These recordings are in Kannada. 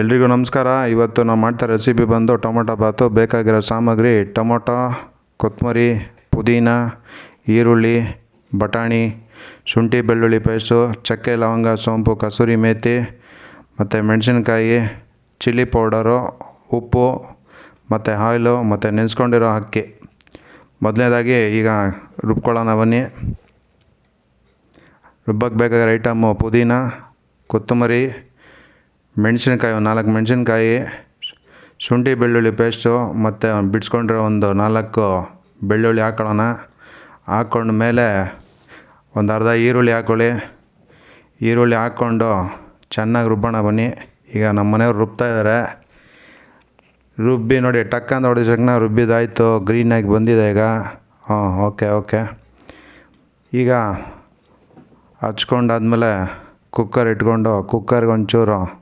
ಎಲ್ರಿಗೂ ನಮಸ್ಕಾರ. ಇವತ್ತು ನಾವು ಮಾಡ್ತಾ ರೆಸಿಪಿ ಬಂದು ಟೊಮೊಟೊ ಬಾತು, ಬೇಕಾಗಿರೋ ಸಾಮಗ್ರಿ, ಟೊಮೊಟೊ ಕೊತ್ತಂಬರಿ ಪುದೀನ, ಈರುಳ್ಳಿ, ಬಟಾಣಿ, ಶುಂಠಿ, ಬೆಳ್ಳುಳ್ಳಿ ಪೇಸ್ಟು, ಚಕ್ಕೆ, ಲವಂಗ, ಸೋಂಪು, ಕಸೂರಿ ಮೇಥಿ ಮತ್ತು ಮೆಣಸಿನ್ಕಾಯಿ, ಚಿಲ್ಲಿ ಪೌಡರು, ಉಪ್ಪು, ಮತ್ತು ಆಯಿಲು, ಮತ್ತು ನೆನೆಸ್ಕೊಂಡಿರೋ ಅಕ್ಕಿ. ಮೊದಲನೇದಾಗಿ ಈಗ ರುಬ್ಕೊಳ್ಳೋಣ ಬನ್ನಿ. ರುಬ್ಬಕ್ಕೆ ಬೇಕಾಗಿರೋ ಐಟಮ್ಮು ಪುದೀನ ಕೊತ್ತಂಬರಿ ಮೆಣಸಿನ್ಕಾಯಿ, ಒಂದು ನಾಲ್ಕು ಮೆಣಸಿನ್ಕಾಯಿ, ಶುಂಠಿ, ಬೆಳ್ಳುಳ್ಳಿ ಪೇಸ್ಟು ಮತ್ತು ಬಿಡಿಸ್ಕೊಂಡಿರೋ ಒಂದು ನಾಲ್ಕು ಬೆಳ್ಳುಳ್ಳಿ ಹಾಕೊಳ್ಳೋಣ. ಹಾಕ್ಕೊಂಡ ಮೇಲೆ ಒಂದು ಅರ್ಧ ಈರುಳ್ಳಿ ಹಾಕ್ಕೊಳ್ಳಿ ಈರುಳ್ಳಿ ಹಾಕ್ಕೊಂಡು ಚೆನ್ನಾಗಿ ರುಬ್ಬೋಣ ಬನ್ನಿ. ಈಗ ನಮ್ಮ ಮನೆಯವ್ರು ರುಬ್ತಾ ಇದ್ದಾರೆ ರುಬ್ಬಿ ನೋಡಿ ಟಕ್ ಅಂತ ಹೊಡೆದ ರುಬ್ಬಿದಾಯಿತು ಗ್ರೀನಾಗಿ ಬಂದಿದೆ ಈಗ. ಹಾಂ, ಓಕೆ ಓಕೆ. ಈಗ ಹಚ್ಕೊಂಡಾದ್ಮೇಲೆ ಕುಕ್ಕರ್ ಇಟ್ಕೊಂಡು ಕುಕ್ಕರ್ಗೆ ಒಂಚೂರು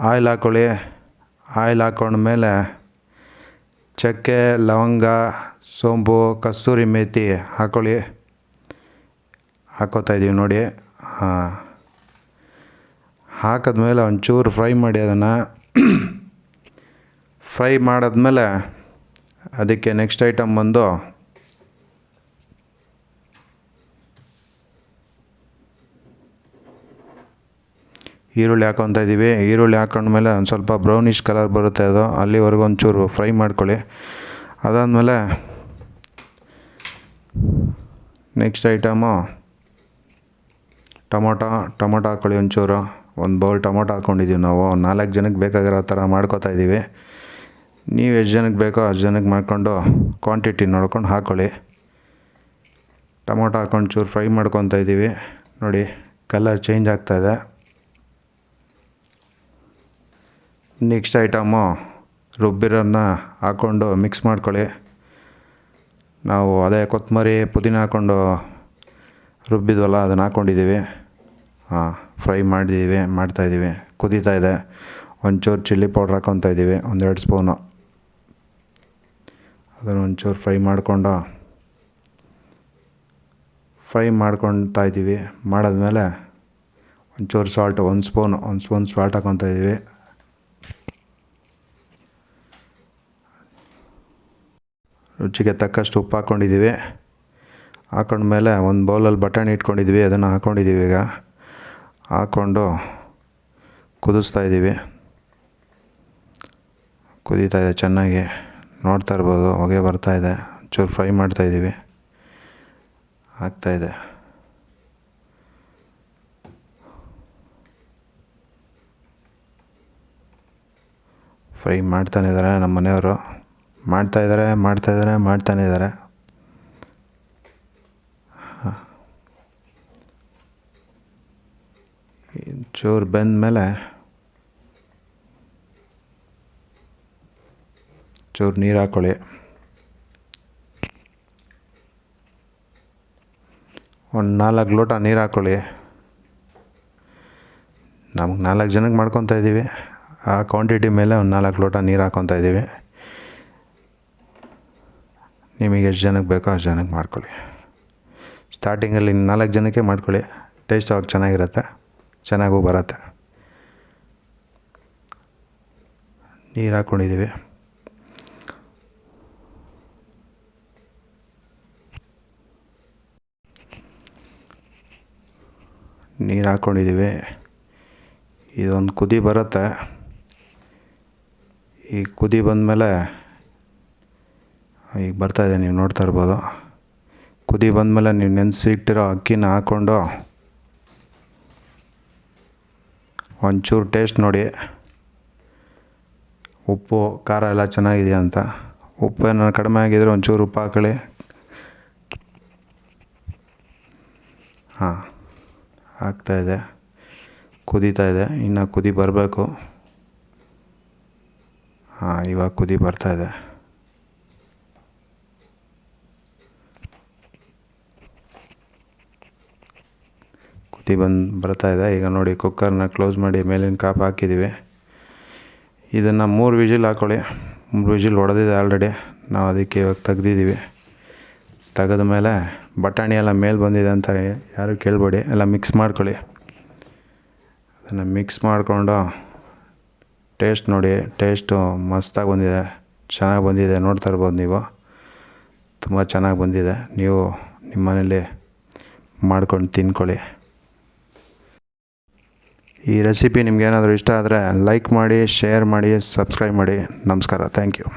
ಆಯಿಲ್ ಹಾಕ್ಕೊಳ್ಳಿ ಆಯಿಲ್ ಹಾಕ್ಕೊಂಡ್ಮೇಲೆ ಚಕ್ಕೆ, ಲವಂಗ, ಸೋಂಪು, ಕಸ್ತೂರಿ ಮೇಥಿ ಹಾಕ್ಕೊಳ್ಳಿ ಹಾಕೋತಾ ಇದ್ದೀವಿ ನೋಡಿ. ಹಾಂ ಹಾಕಿದ್ಮೇಲೆ ಒಂಚೂರು ಫ್ರೈ ಮಾಡಿ ಅದನ್ನು. ಫ್ರೈ ಮಾಡಿದ್ಮೇಲೆ ಅದಕ್ಕೆ ನೆಕ್ಸ್ಟ್ ಐಟಮ್ ಬಂದು ಈರುಳ್ಳಿ ಹಾಕೊತಾ ಇದ್ದೀವಿ. ಈರುಳ್ಳಿ ಹಾಕೊಂಡ್ಮೇಲೆ ಒಂದು ಸ್ವಲ್ಪ ಬ್ರೌನಿಷ್ ಕಲರ್ ಬರುತ್ತೆ ಅದು. ಅಲ್ಲಿವರೆಗೂ ಒಂಚೂರು ಫ್ರೈ ಮಾಡ್ಕೊಳ್ಳಿ. ಅದಾದಮೇಲೆ ನೆಕ್ಸ್ಟ್ ಐಟಮು ಟೊಮೊಟೊ ಟೊಮೊಟೊ ಹಾಕ್ಕೊಳ್ಳಿ ಒಂಚೂರು. ಒಂದು ಬೌಲ್ ಟೊಮೊಟೊ ಹಾಕ್ಕೊಂಡಿದ್ದೀವಿ ನಾವು. ನಾಲ್ಕು ಜನಕ್ಕೆ ಬೇಕಾಗಿರೋ ಥರ ಮಾಡ್ಕೋತಾ ಇದ್ದೀವಿ. ನೀವು ಎಷ್ಟು ಜನಕ್ಕೆ ಬೇಕೋ ಅಷ್ಟು ಜನಕ್ಕೆ ಮಾಡಿಕೊಂಡು ಕ್ವಾಂಟಿಟಿ ನೋಡ್ಕೊಂಡು ಹಾಕ್ಕೊಳ್ಳಿ ಟೊಮೊಟೊ ಹಾಕ್ಕೊಂಡು ಚೂರು ಫ್ರೈ ಮಾಡ್ಕೊತಾ ಇದ್ದೀವಿ. ನೋಡಿ ಕಲರ್ ಚೇಂಜ್ ಆಗ್ತಾಯಿದೆ ನೆಕ್ಸ್ಟ್ ಐಟಮು ರುಬ್ಬಿರನ್ನ ಹಾಕ್ಕೊಂಡು ಮಿಕ್ಸ್ ಮಾಡ್ಕೊಳ್ಳಿ. ನಾವು ಅದೇ ಕೊತ್ತಂಬರಿ ಪುದೀನ ಹಾಕ್ಕೊಂಡು ರುಬ್ಬಿದ್ವಲ್ಲ, ಅದನ್ನು ಹಾಕ್ಕೊಂಡಿದ್ದೀವಿ. ಹಾಂ ಫ್ರೈ ಮಾಡಿದ್ದೀವಿ ಮಾಡ್ತಾಯಿದ್ದೀವಿ ಕುದೀತಾ ಇದೆ. ಒಂಚೂರು ಚಿಲ್ಲಿ ಪೌಡ್ರ್ ಹಾಕ್ಕೊತಾ ಇದ್ದೀವಿ, ಒಂದೆರಡು ಸ್ಪೂನು. ಅದನ್ನು ಒಂಚೂರು ಫ್ರೈ ಮಾಡಿಕೊಂಡು ಫ್ರೈ ಮಾಡ್ಕೊತಾ ಇದ್ದೀವಿ. ಮಾಡಿದ್ಮೇಲೆ ಒಂಚೂರು ಸಾಲ್ಟ್, ಒಂದು ಸ್ಪೂನು, ಒಂದು ಸ್ಪೂನ್ ಸಾಲ್ಟ್ ಹಾಕ್ಕೊತಾ ಇದ್ದೀವಿ. ರುಚಿಗೆ ತಕ್ಕಷ್ಟು ಉಪ್ಪು ಹಾಕ್ಕೊಂಡಿದ್ದೀವಿ. ಹಾಕೊಂಡ್ಮೇಲೆ ಒಂದು ಬೌಲಲ್ಲಿ ಬಟಾಣಿ ಇಟ್ಕೊಂಡಿದ್ದೀವಿ, ಅದನ್ನು ಹಾಕ್ಕೊಂಡಿದ್ದೀವಿ ಈಗ. ಹಾಕ್ಕೊಂಡು ಕುದಿಸ್ತಾ ಇದ್ದೀವಿ. ಕುದೀತಾ ಇದೆ ಚೆನ್ನಾಗಿ. ನೋಡ್ತಾ ಇರ್ಬೋದು, ಹೊಗೆ ಬರ್ತಾ ಇದೆ. ಚೂರು ಫ್ರೈ ಮಾಡ್ತಾ ಇದ್ದೀವಿ. ಆಗ್ತಾಯಿದೆ ಫ್ರೈ ಮಾಡ್ತಾನಿದ್ದಾರೆ ನಮ್ಮ ಮನೆಯವರು. ಮಾಡ್ತಾಯಿದ್ದಾರೆ ಮಾಡ್ತಾಯಿದ್ದಾರೆ ಮಾಡ್ತಾನೆ ಇದ್ದಾರೆ ಚೂರು ಬೆಂದಮೇಲೆ ಚೂರು ನೀರು ಹಾಕ್ಕೊಳ್ಳಿ ಒಂದು ನಾಲ್ಕು ಲೋಟ ನೀರು ಹಾಕ್ಕೊಳ್ಳಿ ನಮ್ಗೆ ನಾಲ್ಕು ಜನಕ್ಕೆ ಮಾಡ್ಕೊತಾ ಇದ್ದೀವಿ ಆ ಕ್ವಾಂಟಿಟಿ ಮೇಲೆ ಒಂದು ನಾಲ್ಕು ಲೋಟ ನೀರು ಹಾಕ್ಕೊತಾ ಇದ್ದೀವಿ ನಿಮಗೆ ಎಷ್ಟು ಜನಕ್ಕೆ ಬೇಕೋ ಅಷ್ಟು ಜನಕ್ಕೆ ಮಾಡ್ಕೊಳ್ಳಿ. ಸ್ಟಾರ್ಟಿಂಗಲ್ಲಿ ನಾಲ್ಕು ಜನಕ್ಕೆ ಮಾಡ್ಕೊಳ್ಳಿ. ಟೇಸ್ಟ್ ಅವಾಗ ಚೆನ್ನಾಗಿರುತ್ತೆ, ಚೆನ್ನಾಗೂ ಬರುತ್ತೆ. ನೀರು ಹಾಕ್ಕೊಂಡಿದ್ದೀವಿ ನೀರು ಹಾಕ್ಕೊಂಡಿದ್ದೀವಿ ಇದೊಂದು ಕುದಿ ಬರುತ್ತೆ. ಈ ಕುದಿ ಬಂದಮೇಲೆ ಈಗ ಬರ್ತಾಯಿದೆ ನೀವು ನೋಡ್ತಾ ಇರ್ಬೋದು. ಕುದಿ ಬಂದಮೇಲೆ ನೀವು ನೆನೆಸಿ ಇಟ್ಟಿರೋ ಅಕ್ಕಿನ ಹಾಕ್ಕೊಂಡು ಒಂಚೂರು ಟೇಸ್ಟ್ ನೋಡಿ. ಉಪ್ಪು, ಖಾರ ಎಲ್ಲ ಚೆನ್ನಾಗಿದೆಯಾ ಅಂತ. ಉಪ್ಪು ಏನಾರು ಕಡಿಮೆ ಆಗಿದ್ರೆ ಒಂಚೂರು ಉಪ್ಪು ಹಾಕೊಳ್ಳಿ. ಹಾಂ ಆಗ್ತಾಯಿದೆ ಕುದೀತಾ ಇದೆ, ಇನ್ನು ಕುದಿ ಬರಬೇಕು. ಹಾಂ, ಇವಾಗ ಕುದಿ ಬರ್ತಾಯಿದೆ ಕುದಿ ಬಂದು ಬರ್ತಾಯಿದೆ ಈಗ ನೋಡಿ, ಕುಕ್ಕರ್ನ ಕ್ಲೋಸ್ ಮಾಡಿ ಮೇಲಿನ ಕಾಪ್ ಹಾಕಿದ್ದೀವಿ ಇದನ್ನು ಮೂರು ವಿಜಿಲ್ ಹಾಕ್ಕೊಳ್ಳಿ ಮೂರು ವಿಜಿಲ್ ಹೊಡೆದಿದೆ ಆಲ್ರೆಡಿ ನಾವು ಅದಕ್ಕೆ ಇವಾಗ ತೆಗ್ದಿದ್ದೀವಿ ತೆಗೆದ ಮೇಲೆ ಬಟಾಣಿ ಎಲ್ಲ ಮೇಲೆ ಬಂದಿದೆ ಅಂತ ಯಾರು ಕೇಳಬೇಡಿ. ಎಲ್ಲ ಮಿಕ್ಸ್ ಮಾಡ್ಕೊಳ್ಳಿ. ಅದನ್ನು ಮಿಕ್ಸ್ ಮಾಡಿಕೊಂಡು ಟೇಸ್ಟ್ ನೋಡಿ ಟೇಸ್ಟು ಮಸ್ತಾಗಿ ಬಂದಿದೆ. ಚೆನ್ನಾಗಿ ಬಂದಿದೆ. ನೋಡ್ತಾ ಇರ್ಬೋದು ನೀವು. ತುಂಬ ಚೆನ್ನಾಗಿ ಬಂದಿದೆ. ನೀವು ನಿಮ್ಮ ಮನೇಲಿ ಮಾಡ್ಕೊಂಡು ತಿನ್ಕೊಳ್ಳಿ. ಈ ರೆಸಿಪಿ ನಿಮ್ಗೇನಾದರೂ ಇಷ್ಟ ಆದರೆ ಲೈಕ್ ಮಾಡಿ ಶೇರ್ ಮಾಡಿ ಸಬ್ಸ್ಕ್ರೈಬ್ ಮಾಡಿ. ನಮಸ್ಕಾರ. Thank you